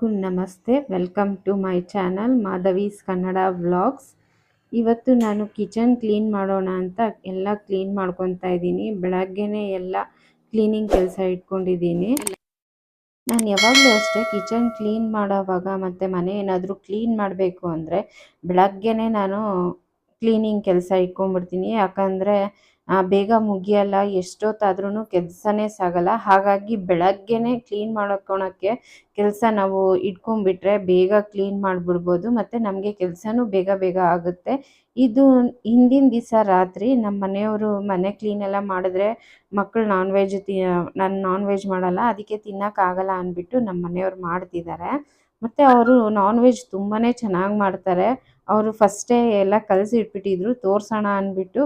ಎಲ್ಲರಿಗೂ ನಮಸ್ತೆ. Welcome to my channel Madhavi's Kannada vlogs ಇವತ್ತು ನಾನು ಕಿಚನ್ ಕ್ಲೀನ್ ಮಾಡೋಣ ಅಂತ ಎಲ್ಲ ಕ್ಲೀನ್ ಮಾಡ್ಕೊತಾ ಇದ್ದೀನಿ. ಬೆಳಗ್ಗೆನೇ ಎಲ್ಲ ಕ್ಲೀನಿಂಗ್ ಕೆಲಸ ಇಟ್ಕೊಂಡಿದ್ದೀನಿ. ನಾನು ಯಾವಾಗಲೂ ಅಷ್ಟೇ ಕಿಚನ್ ಕ್ಲೀನ್ ಮಾಡೋವಾಗ ಮತ್ತು ಮನೆ ಏನಾದರೂ ಕ್ಲೀನ್ ಮಾಡಬೇಕು ಅಂದರೆ ಬೆಳಗ್ಗೆನೇ ನಾನು ಕ್ಲೀನಿಂಗ್ ಕೆಲಸ ಇಟ್ಕೊಂಡ್ಬಿಡ್ತೀನಿ. ಯಾಕಂದರೆ ಬೇಗ ಮುಗಿಯಲ್ಲ ಎಷ್ಟೊತ್ತಾದ್ರೂ ಕೆಲಸನೇ ಸಾಗಲ್ಲ. ಹಾಗಾಗಿ ಬೆಳಗ್ಗೆನೆ ಕ್ಲೀನ್ ಮಾಡ್ಕೊಳಕ್ಕೆ ಕೆಲಸ ನಾವು ಇಟ್ಕೊಂಡ್ಬಿಟ್ರೆ ಬೇಗ ಕ್ಲೀನ್ ಮಾಡಿಬಿಡ್ಬೋದು, ಮತ್ತು ನಮಗೆ ಕೆಲಸನೂ ಬೇಗ ಬೇಗ ಆಗುತ್ತೆ. ಇದು ಹಿಂದಿನ ದಿವಸ ರಾತ್ರಿ ನಮ್ಮ ಮನೆಯವರು ಮನೆ ಕ್ಲೀನ್ ಎಲ್ಲ ಮಾಡಿದ್ರೆ ಮಕ್ಕಳು ನಾನ್ ವೆಜ್ ತಿ, ನಾನು ನಾನ್ ವೆಜ್ ಮಾಡಲ್ಲ, ಅದಕ್ಕೆ ತಿನ್ನೋಕ್ಕಾಗಲ್ಲ ಅಂದ್ಬಿಟ್ಟು ನಮ್ಮ ಮನೆಯವ್ರು ಮಾಡ್ತಿದ್ದಾರೆ ಮತ್ತು ಅವರು ನಾನ್ ವೆಜ್ ತುಂಬಾ ಚೆನ್ನಾಗಿ ಮಾಡ್ತಾರೆ. ಅವರು ಫಸ್ಟೇ ಎಲ್ಲ ಕಲಸಿ ಇಟ್ಬಿಟ್ಟಿದ್ರು. ತೋರಿಸೋಣ ಅಂದ್ಬಿಟ್ಟು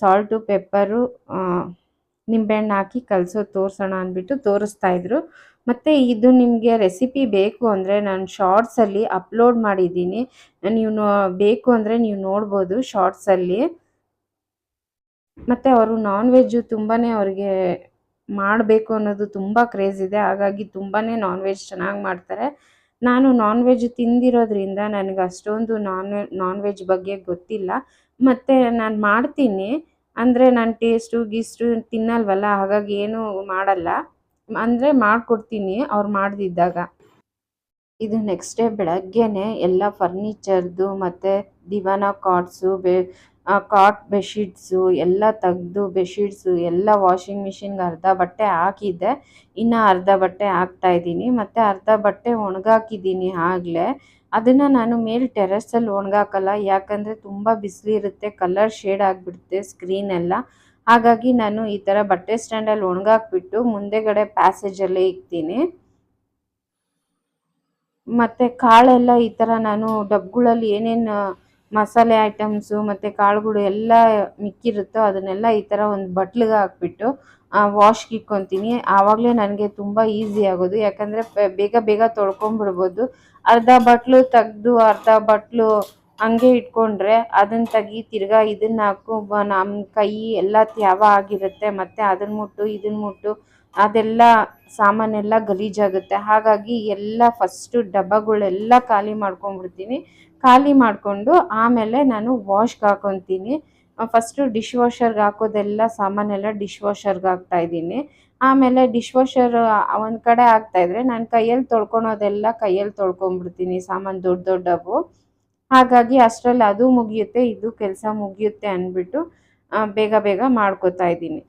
ಸಾಲ್ಟು ಪೆಪ್ಪರು ನಿಂಬೆಹಣ್ಣು ಹಾಕಿ ಕಲಸೋ ತೋರಿಸೋಣ ಅಂದ್ಬಿಟ್ಟು ತೋರಿಸ್ತಾ ಇದ್ರು. ಮತ್ತು ಇದು ನಿಮಗೆ ರೆಸಿಪಿ ಬೇಕು ಅಂದರೆ ನಾನು ಶಾರ್ಟ್ಸಲ್ಲಿ ಅಪ್ಲೋಡ್ ಮಾಡಿದ್ದೀನಿ. ನೀವು ಬೇಕು ಅಂದರೆ ನೀವು ನೋಡ್ಬೋದು ಶಾರ್ಟ್ಸಲ್ಲಿ ಮತ್ತು ಅವರು ನಾನ್ ವೆಜ್ಜು ತುಂಬಾ ಅವ್ರಿಗೆ ಮಾಡಬೇಕು ಅನ್ನೋದು ತುಂಬ ಕ್ರೇಜ್ ಇದೆ. ಹಾಗಾಗಿ ತುಂಬಾ ನಾನ್ ವೆಜ್ ಚೆನ್ನಾಗಿ ಮಾಡ್ತಾರೆ. ನಾನು ನಾನ್ ವೆಜ್ ತಿಂದಿರೋದ್ರಿಂದ ನನಗೆ ಅಷ್ಟೊಂದು ನಾನ್ ನಾನ್ ವೆಜ್ ಬಗ್ಗೆ ಗೊತ್ತಿಲ್ಲ. ಮತ್ತು ನಾನು ಮಾಡ್ತೀನಿ. ಅಂದರೆ ನಾನು ಟೇಸ್ಟು ಗೀಸ್ಟು ತಿನ್ನಲ್ವಲ್ಲ, ಹಾಗಾಗಿ ಏನೂ ಮಾಡಲ್ಲ. ಅಂದರೆ ಮಾಡಿಕೊಡ್ತೀನಿ ಅವ್ರು ಮಾಡ್ದಿದ್ದಾಗ. ಇದು ನೆಕ್ಸ್ಟ್ ಡೇ ಬೆಳಗ್ಗೆನೆ ಎಲ್ಲ ಫರ್ನಿಚರ್ದು ಮತ್ತು ದಿವಾನ ಕಾಟ್ಸು ಬೆ ಕಾಟ್ ಬೆಡ್ಶೀಟ್ಸು ಎಲ್ಲ ತೆಗೆದು ಬೆಡ್ಶೀಟ್ಸು ಎಲ್ಲ ವಾಷಿಂಗ್ ಮಿಷಿನ್ಗೆ ಅರ್ಧ ಬಟ್ಟೆ ಹಾಕಿದ್ದೆ. ಇನ್ನು ಅರ್ಧ ಬಟ್ಟೆ ಹಾಕ್ತಾ ಇದ್ದೀನಿ. ಮತ್ತು ಅರ್ಧ ಬಟ್ಟೆ ಒಣಗಾಕಿದ್ದೀನಿ ಆಗಲೇ. ಅದನ್ನು ನಾನು ಮೇಲೆ ಟೆರೆಸಲ್ಲಿ ಒಣಗಾಕಲ್ಲ. ಯಾಕಂದರೆ ತುಂಬ ಬಿಸಿಲಿರುತ್ತೆ ಕಲರ್ ಶೇಡ್ ಆಗಿಬಿಡುತ್ತೆ ಸ್ಕ್ರೀನ್ ಎಲ್ಲ. ಹಾಗಾಗಿ ನಾನು ಈ ಥರ ಬಟ್ಟೆ ಸ್ಟ್ಯಾಂಡಲ್ಲಿ ಒಣಗಾಕ್ಬಿಟ್ಟು ಮುಂದೆಗಡೆ ಪ್ಯಾಸೇಜಲ್ಲೇ ಇಕ್ತೀನಿ. ಮತ್ತು ಕಾಳೆಲ್ಲ ಈ ಥರ ನಾನು ಡಬ್ಗಳಲ್ಲಿ ಏನೇನು ಮಸಾಲೆ ಐಟಮ್ಸು ಮತ್ತು ಕಾಳುಗಳು ಎಲ್ಲ ಮಿಕ್ಕಿರುತ್ತೋ ಅದನ್ನೆಲ್ಲ ಈ ಥರ ಒಂದು ಬಟ್ಲಿಗೆ ಹಾಕ್ಬಿಟ್ಟು ವಾಶ್ಗೆ ಇಕ್ಕೊತೀನಿ ಆವಾಗಲೇ ನನಗೆ ತುಂಬ ಈಸಿ ಆಗೋದು. ಯಾಕಂದರೆ ಬೇಗ ಬೇಗ ತೊಳ್ಕೊಂಡ್ಬಿಡ್ಬೋದು ಅರ್ಧ ಬಟ್ಲು ತೆಗ್ದು, ಅರ್ಧ ಬಟ್ಲು ಹಂಗೆ ಇಟ್ಕೊಂಡ್ರೆ ಅದನ್ನ ತೆಗಿ ತಿರ್ಗಾ ಇದನ್ನ ಹಾಕು ನಮ್ಮ ಕೈ ಎಲ್ಲ ತ್ಯಾವ ಆಗಿರುತ್ತೆ. ಮತ್ತು ಅದನ್ನ ಮುಟ್ಟು ಇದನ್ನ ಮುಟ್ಟು ಅದೆಲ್ಲ ಸಾಮಾನೆಲ್ಲ ಗಲೀಜಾಗುತ್ತೆ. ಹಾಗಾಗಿ ಎಲ್ಲ ಫಸ್ಟು ಡಬ್ಬಗಳೆಲ್ಲ ಖಾಲಿ ಮಾಡ್ಕೊಂಡ್ಬಿಡ್ತೀನಿ. ಖಾಲಿ ಮಾಡಿಕೊಂಡು ಆಮೇಲೆ ನಾನು ವಾಶ್ಗೆ ಹಾಕೊತೀನಿ. ಫಸ್ಟು ಡಿಶ್ ವಾಷರ್ಗೆ ಹಾಕೋದೆಲ್ಲ ಸಾಮಾನೆಲ್ಲ ಡಿಶ್ ವಾಷರ್ಗೆ ಹಾಕ್ತಾ ಇದ್ದೀನಿ. ಆಮೇಲೆ ಡಿಶ್ ವಾಷರ್ ಒಂದು ಕಡೆ ಹಾಕ್ತಾಯಿದ್ರೆ ನಾನು ಕೈಯಲ್ಲಿ ತೊಳ್ಕೊಳೋದೆಲ್ಲ ಕೈಯಲ್ಲಿ ತೊಳ್ಕೊಂಬಿಡ್ತೀನಿ ಸಾಮಾನು ದೊಡ್ಡ ದೊಡ್ಡವು ಹಾಗಾಗಿ ಅಷ್ಟರಲ್ಲಿ ಅದು ಮುಗಿಯುತ್ತೆ, ಇದು ಕೆಲಸ ಮುಗಿಯುತ್ತೆ ಅಂದ್ಬಿಟ್ಟು ಬೇಗ ಬೇಗ ಮಾಡ್ಕೋತಾ ಇದ್ದೀನಿ.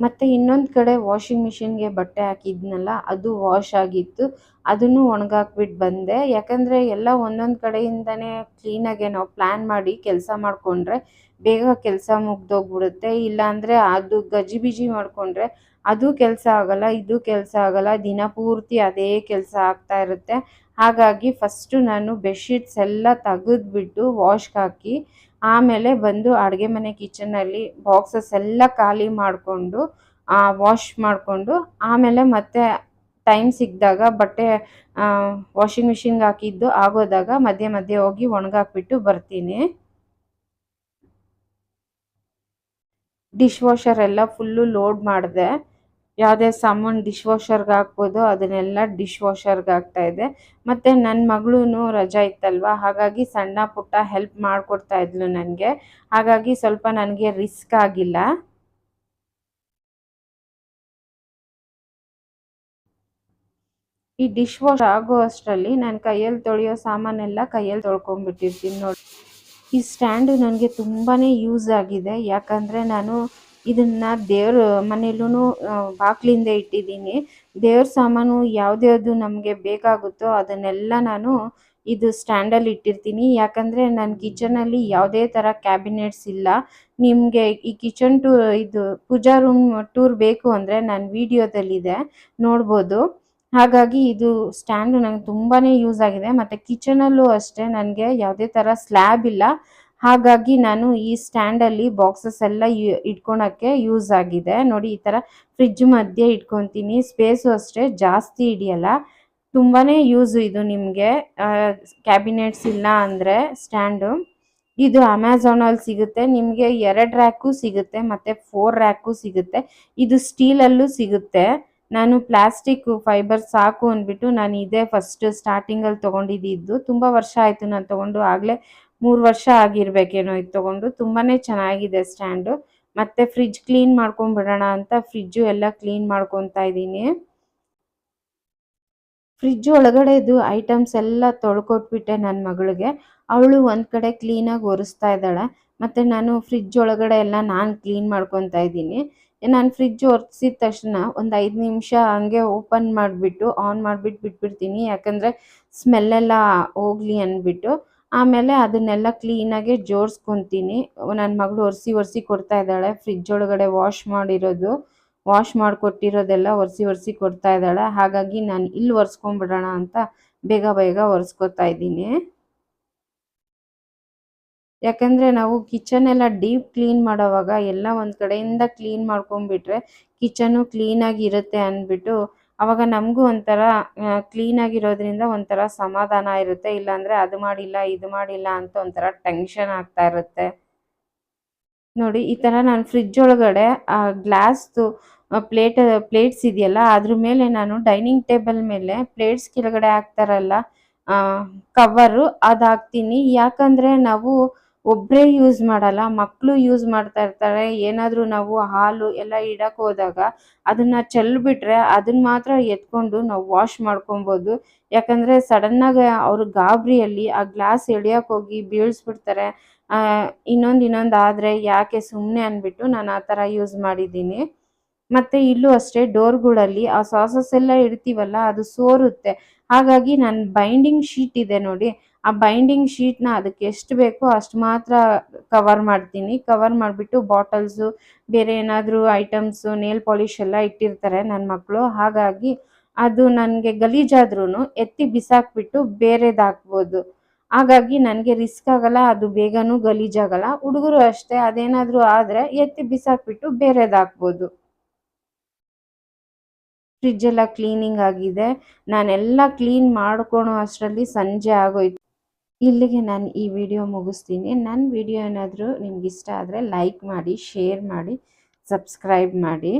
ಮತ್ತು ಇನ್ನೊಂದು ಕಡೆ ವಾಷಿಂಗ್ ಮಿಷಿನ್ಗೆ ಬಟ್ಟೆ ಹಾಕಿದ್ನಲ್ಲ, ಅದು ವಾಶ್ ಆಗಿತ್ತು. ಅದನ್ನು ಒಣಗಾಕ್ಬಿಟ್ಟು ಬಂದೆ. ಯಾಕಂದರೆ ಎಲ್ಲ ಒಂದೊಂದು ಕಡೆಯಿಂದನೇ ಕ್ಲೀನಾಗೆ ನಾವು ಪ್ಲ್ಯಾನ್ ಮಾಡಿ ಕೆಲಸ ಮಾಡಿಕೊಂಡ್ರೆ ಬೇಗ ಕೆಲಸ ಮುಗ್ದೋಗ್ಬಿಡುತ್ತೆ. ಇಲ್ಲಾಂದರೆ ಅದು ಗಜಿಬಿಜಿ ಮಾಡಿಕೊಂಡ್ರೆ ಅದು ಕೆಲಸ ಆಗಲ್ಲ, ಇದು ಕೆಲಸ ಆಗಲ್ಲ. ದಿನ ಪೂರ್ತಿ ಅದೇ ಕೆಲಸ ಆಗ್ತಾ ಇರುತ್ತೆ. ಹಾಗಾಗಿ ಫಸ್ಟು ನಾನು ಬೆಡ್ಶೀಟ್ಸ್ ಎಲ್ಲ ತೆಗೆದ್ಬಿಟ್ಟು ವಾಶ್ಗೆ ಹಾಕಿ ಆಮೇಲೆ ಬಂದು ಅಡುಗೆ ಮನೆ ಕಿಚನಲ್ಲಿ ಬಾಕ್ಸಸ್ ಎಲ್ಲ ಖಾಲಿ ಮಾಡಿಕೊಂಡು ವಾಶ್ ಮಾಡಿಕೊಂಡು, ಆಮೇಲೆ ಮತ್ತೆ ಟೈಮ್ ಸಿಕ್ಕಿದಾಗ ಬಟ್ಟೆ ವಾಷಿಂಗ್ ಮಿಷಿನ್ಗೆ ಹಾಕಿದ್ದು ಆಗೋದಾಗ ಮಧ್ಯೆ ಮಧ್ಯೆ ಹೋಗಿ ಒಣಗಾಕ್ಬಿಟ್ಟು ಬರ್ತೀನಿ. ಡಿಶ್ ವಾಷರ್ ಎಲ್ಲ ಫುಲ್ಲು ಲೋಡ್ ಮಾಡಿದೆ. ಯಾವುದೇ ಸಾಮಾನು ಡಿಶ್ ವಾಷರ್ಗೆ ಹಾಕ್ಬೋದು, ಅದನ್ನೆಲ್ಲ ಡಿಶ್ ವಾಷರ್ಗೆ ಹಾಕ್ತಾ ಇದೆ ಮತ್ತು ನನ್ನ ಮಗಳೂ ರಜಾ ಇತ್ತಲ್ವ, ಹಾಗಾಗಿ ಸಣ್ಣ ಪುಟ್ಟ ಹೆಲ್ಪ್ ಮಾಡಿಕೊಡ್ತಾ ಇದ್ಲು ನನಗೆ. ಹಾಗಾಗಿ ಸ್ವಲ್ಪ ನನಗೆ ರಿಸ್ಕ್ ಆಗಿಲ್ಲ. ಈ ಡಿಶ್ ವಾಶ್ ಆಗೋ ಅಷ್ಟರಲ್ಲಿ ನಾನು ಕೈಯಲ್ಲಿ ತೊಳೆಯೋ ಸಾಮಾನೆಲ್ಲ ಕೈಯಲ್ಲಿ ತೊಳ್ಕೊಂಡ್ಬಿಟ್ಟಿರ್ತೀನಿ ನೋಡಿ. ಈ ಸ್ಟ್ಯಾಂಡು ನನಗೆ ತುಂಬಾ ಯೂಸ್ ಆಗಿದೆ. ಯಾಕಂದರೆ ನಾನು ಇದನ್ನು ದೇವ್ರ ಮನೇಲೂ ಬಾಕ್ಲಿಂದ ಇಟ್ಟಿದ್ದೀನಿ. ದೇವ್ರ ಸಾಮಾನು ಯಾವ್ದ್ಯಾವ್ದು ನಮಗೆ ಬೇಕಾಗುತ್ತೋ ಅದನ್ನೆಲ್ಲ ನಾನು ಇದು ಸ್ಟ್ಯಾಂಡಲ್ಲಿ ಇಟ್ಟಿರ್ತೀನಿ. ಯಾಕಂದರೆ ನನ್ನ ಕಿಚನಲ್ಲಿ ಯಾವುದೇ ಥರ ಕ್ಯಾಬಿನೆಟ್ಸ್ ಇಲ್ಲ. ನಿಮಗೆ ಈ ಕಿಚನ್ ಟೂ, ಇದು ಪೂಜಾ ರೂಮ್ ಟೂರ್ ಬೇಕು ಅಂದರೆ ನಾನು ವಿಡಿಯೋದಲ್ಲಿದೆ, ನೋಡ್ಬೋದು. ಹಾಗಾಗಿ ಇದು ಸ್ಟ್ಯಾಂಡ್ ನನಗೆ ತುಂಬಾ ಯೂಸ್ ಆಗಿದೆ. ಮತ್ತು ಕಿಚನಲ್ಲೂ ಅಷ್ಟೇ, ನನಗೆ ಯಾವುದೇ ಥರ ಸ್ಲ್ಯಾಬ್ ಇಲ್ಲ. ಹಾಗಾಗಿ ನಾನು ಈ ಸ್ಟ್ಯಾಂಡಲ್ಲಿ ಬಾಕ್ಸಸ್ ಎಲ್ಲ ಇಟ್ಕೊಳಕ್ಕೆ ಯೂಸ್ ಆಗಿದೆ. ನೋಡಿ ಈ ಥರ ಫ್ರಿಜ್ ಮಧ್ಯೆ ಇಟ್ಕೊತೀನಿ. ಸ್ಪೇಸು ಅಷ್ಟೇ ಜಾಸ್ತಿ ಹಿಡಿಯಲ್ಲ. ತುಂಬಾ ಯೂಸು ಇದು ನಿಮಗೆ. ಕ್ಯಾಬಿನೆಟ್ಸ್ ಇಲ್ಲ ಅಂದರೆ ಸ್ಟ್ಯಾಂಡು. ಇದು ಅಮೆಝಾನಲ್ಲಿ ಸಿಗುತ್ತೆ. ನಿಮಗೆ ಎರಡು ರ್ಯಾಕು ಸಿಗುತ್ತೆ, ಮತ್ತು ಫೋರ್ ರ್ಯಾಕು ಸಿಗುತ್ತೆ. ಇದು ಸ್ಟೀಲಲ್ಲೂ ಸಿಗುತ್ತೆ. ನಾನು ಪ್ಲಾಸ್ಟಿಕ್ ಫೈಬರ್ ಸಾಕು ಅಂದ್ಬಿಟ್ಟು ನಾನು ಇದೇ ಫಸ್ಟ್ ಸ್ಟಾರ್ಟಿಂಗಲ್ಲಿ ತೊಗೊಂಡಿದ್ದು. ತುಂಬ ವರ್ಷ ಆಯಿತು ನಾನು ತೊಗೊಂಡು. ಆಗಲೇ ಮೂರು ವರ್ಷ ಆಗಿರ್ಬೇಕೇನೋ ಇದು ತೊಗೊಂಡು ತುಂಬಾನೇ ಚೆನ್ನಾಗಿದೆ ಸ್ಟ್ಯಾಂಡು. ಮತ್ತೆ ಫ್ರಿಜ್ ಕ್ಲೀನ್ ಮಾಡ್ಕೊಂಬಿಡೋಣ ಅಂತ ಫ್ರಿಜ್ಜು ಎಲ್ಲ ಕ್ಲೀನ್ ಮಾಡ್ಕೊತಾ ಇದ್ದೀನಿ. ಫ್ರಿಜ್ ಒಳಗಡೆದು ಐಟಮ್ಸ್ ಎಲ್ಲ ತೊಳ್ಕೊಟ್ಬಿಟ್ಟೆ ನನ್ನ ಮಗಳಿಗೆ. ಅವಳು ಒಂದು ಕಡೆ ಕ್ಲೀನಾಗಿ ಒರೆಸ್ತಾ ಇದ್ದಾಳೆ. ಮತ್ತು ನಾನು ಫ್ರಿಜ್ ಒಳಗಡೆ ಎಲ್ಲ ನಾನು ಕ್ಲೀನ್ ಮಾಡ್ಕೊತಾ ಇದ್ದೀನಿ. ನಾನು ಫ್ರಿಜ್ ಒರೆಸಿದ ತಕ್ಷಣ ಒಂದು ಐದು ನಿಮಿಷ ಹಂಗೆ ಓಪನ್ ಮಾಡಿಬಿಟ್ಟು ಆನ್ ಮಾಡಿಬಿಟ್ಟು ಬಿಟ್ಬಿಡ್ತೀನಿ. ಯಾಕಂದರೆ ಸ್ಮೆಲ್ಲೆಲ್ಲ ಹೋಗ್ಲಿ ಅಂದ್ಬಿಟ್ಟು. ಆಮೇಲೆ ಅದನ್ನೆಲ್ಲ ಕ್ಲೀನಾಗೆ ಜೋಡಿಸ್ಕೊತೀನಿ ನನ್ನ ಮಗಳು ಒರೆಸಿ ಒರೆಸಿ ಕೊಡ್ತಾ ಇದ್ದಾಳೆ. ಫ್ರಿಜ್ ಒಳಗಡೆ ವಾಶ್ ಮಾಡಿರೋದು ವಾಶ್ ಮಾಡಿಕೊಟ್ಟಿರೋದೆಲ್ಲ ಒರೆಸಿ ಒರೆಸಿ ಕೊಡ್ತಾ ಇದ್ದಾಳೆ. ಹಾಗಾಗಿ ನಾನು ಇಲ್ಲಿ ಒರೆಸ್ಕೊಂಡ್ಬಿಡೋಣ ಅಂತ ಬೇಗ ಬೇಗ ಒರೆಸ್ಕೊತಾ ಇದ್ದೀನಿ. ಯಾಕಂದರೆ ನಾವು ಕಿಚನ್ ಎಲ್ಲ ಡೀಪ್ ಕ್ಲೀನ್ ಮಾಡೋವಾಗ ಎಲ್ಲ ಒಂದು ಕಡೆಯಿಂದ ಕ್ಲೀನ್ ಮಾಡ್ಕೊಂಡ್ಬಿಟ್ರೆ ಕಿಚನು ಕ್ಲೀನಾಗಿ ಇರುತ್ತೆ ಅಂದ್ಬಿಟ್ಟು ಅವಾಗ ನಮಗೂ ಒಂಥರ ಕ್ಲೀನಾಗಿರೋದ್ರಿಂದ ಒಂಥರ ಸಮಾಧಾನ ಇರುತ್ತೆ. ಇಲ್ಲಾಂದರೆ ಅದು ಮಾಡಿಲ್ಲ, ಇದು ಮಾಡಿಲ್ಲ ಅಂತ ಒಂಥರ ಟೆನ್ಷನ್ ಆಗ್ತಾ ಇರುತ್ತೆ. ನೋಡಿ, ಈ ಥರ ನಾನು ಫ್ರಿಜ್ ಒಳಗಡೆ ಗ್ಲಾಸ್ದು ಪ್ಲೇಟ್ ಪ್ಲೇಟ್ಸ್ ಇದೆಯಲ್ಲ, ಅದ್ರ ಮೇಲೆ ನಾನು ಡೈನಿಂಗ್ ಟೇಬಲ್ ಮೇಲೆ ಪ್ಲೇಟ್ಸ್ ಕೆಳಗಡೆ ಹಾಕ್ತಾರಲ್ಲ ಕವರು ಅದು ಹಾಕ್ತೀನಿ. ಯಾಕಂದರೆ ನಾವು ಒಬ್ಬರೇ ಯೂಸ್ ಮಾಡಲ್ಲ ಮಕ್ಕಳು ಯೂಸ್ ಮಾಡ್ತಾ ಇರ್ತಾರೆ, ಏನಾದರೂ ನಾವು ಹಾಲು ಎಲ್ಲ ಇಡಕ್ಕೆ ಹೋದಾಗ ಅದನ್ನು ಚೆಲ್ಬಿಟ್ರೆ ಅದನ್ನ ಮಾತ್ರ ಎತ್ಕೊಂಡು ನಾವು ವಾಶ್ ಮಾಡ್ಕೊಬೋದು. ಯಾಕಂದರೆ ಸಡನ್ನಾಗಿ ಅವರು ಗಾಬರಿಯಲ್ಲಿ ಆ ಗ್ಲಾಸ್ ಎಳಿಯಕ್ಕೆ ಹೋಗಿ ಬೀಳಿಸ್ಬಿಡ್ತಾರೆ. ಇನ್ನೊಂದು ಇನ್ನೊಂದು ಆದರೆ ಯಾಕೆ ಸುಮ್ಮನೆ ಅಂದ್ಬಿಟ್ಟು ನಾನು ಆ ಥರ ಯೂಸ್ ಮಾಡಿದ್ದೀನಿ. ಮತ್ತು ಇಲ್ಲೂ ಅಷ್ಟೇ ಡೋರ್ಗಳಲ್ಲಿ ಆ ಸಾಸಸ್ ಎಲ್ಲ ಇಡ್ತೀವಲ್ಲ, ಅದು ಸೋರುತ್ತೆ. ಹಾಗಾಗಿ ನಾನು ಬೈಂಡಿಂಗ್ ಶೀಟ್ ಇದೆ ನೋಡಿ ಆ ಬೈಂಡಿಂಗ್ ಶೀಟ್ನ ಅದಕ್ಕೆ ಎಷ್ಟು ಬೇಕೋ ಅಷ್ಟು ಮಾತ್ರ ಕವರ್ ಮಾಡ್ತೀನಿ. ಕವರ್ ಮಾಡಿಬಿಟ್ಟು ಬಾಟಲ್ಸು ಬೇರೆ ಏನಾದರೂ ಐಟಮ್ಸು ನೇಲ್ ಪಾಲಿಶ್ ಎಲ್ಲ ಇಟ್ಟಿರ್ತಾರೆ ನನ್ನ ಮಕ್ಕಳು ಹಾಗಾಗಿ ಅದು ನನಗೆ ಗಲೀಜಾದ್ರೂ ಎತ್ತಿ ಬಿಸಾಕ್ಬಿಟ್ಟು ಬೇರೆದಾಕ್ಬೋದು ಹಾಗಾಗಿ ನನಗೆ ರಿಸ್ಕ್ ಆಗಲ್ಲ, ಅದು ಬೇಗನೂ ಗಲೀಜಾಗಲ್ಲ. ಹುಡುಗರು ಅಷ್ಟೇ, ಅದೇನಾದರೂ ಆದರೆ ಎತ್ತಿ ಬಿಸಾಕ್ಬಿಟ್ಟು ಬೇರೆದಾಕ್ಬೋದು ಫ್ರಿಜ್ ಎಲ್ಲ ಕ್ಲೀನಿಂಗ್ ಆಗಿದೆ. ನಾನೆಲ್ಲ ಕ್ಲೀನ್ ಮಾಡ್ಕೊಳೋ ಅಷ್ಟರಲ್ಲಿ ಸಂಜೆ ಆಗೋಯ್ತು. ಇಲ್ಲಿಗೆ ನಾನು ಈ ವಿಡಿಯೋ ಮುಗಿಸ್ತೀನಿ. ನನ್ನ ವಿಡಿಯೋ ಏನಾದರೂ ನಿಮ್ಗೆ ಇಷ್ಟ ಆದರೆ ಲೈಕ್ ಮಾಡಿ ಶೇರ್ ಮಾಡಿ ಸಬ್ಸ್ಕ್ರೈಬ್ ಮಾಡಿ.